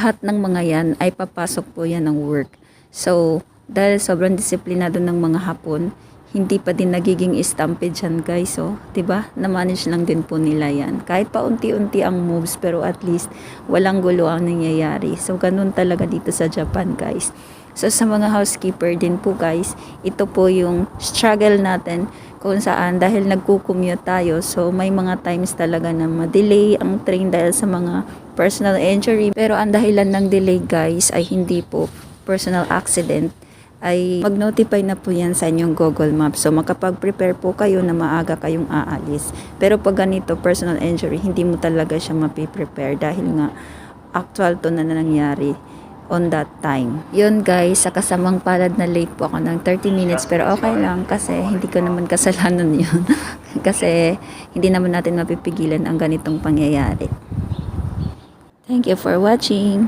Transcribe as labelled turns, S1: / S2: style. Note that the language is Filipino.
S1: lahat ng mga yan ay papasok po yan ng work. So, dahil sobrang disiplinado ng mga Hapon, hindi pa din nagiging stampede yan guys. So, 'di ba? Na-manage lang din po nila yan. Kahit pa unti-unti ang moves pero at least walang gulo ang nangyayari. So, ganun talaga dito sa Japan guys. So, sa mga housekeeper din po guys, ito po yung struggle natin kung saan dahil nagko-commute tayo. So, may mga times talaga na ma-delay ang train dahil sa mga personal injury. Pero ang dahilan ng delay guys ay hindi po personal accident ay mag-notify na po yan sa inyong Google Maps. So, makapag-prepare po kayo na maaga kayong aalis. Pero pag ganito, personal injury, hindi mo talaga siya mapiprepare dahil nga actual to na nangyari on that time. Yun guys, sa kasamang palad na late po ako ng 30 minutes pero okay lang kasi hindi ko naman kasalanan yun. kasi hindi naman natin mapipigilan ang ganitong pangyayari. Thank you for watching.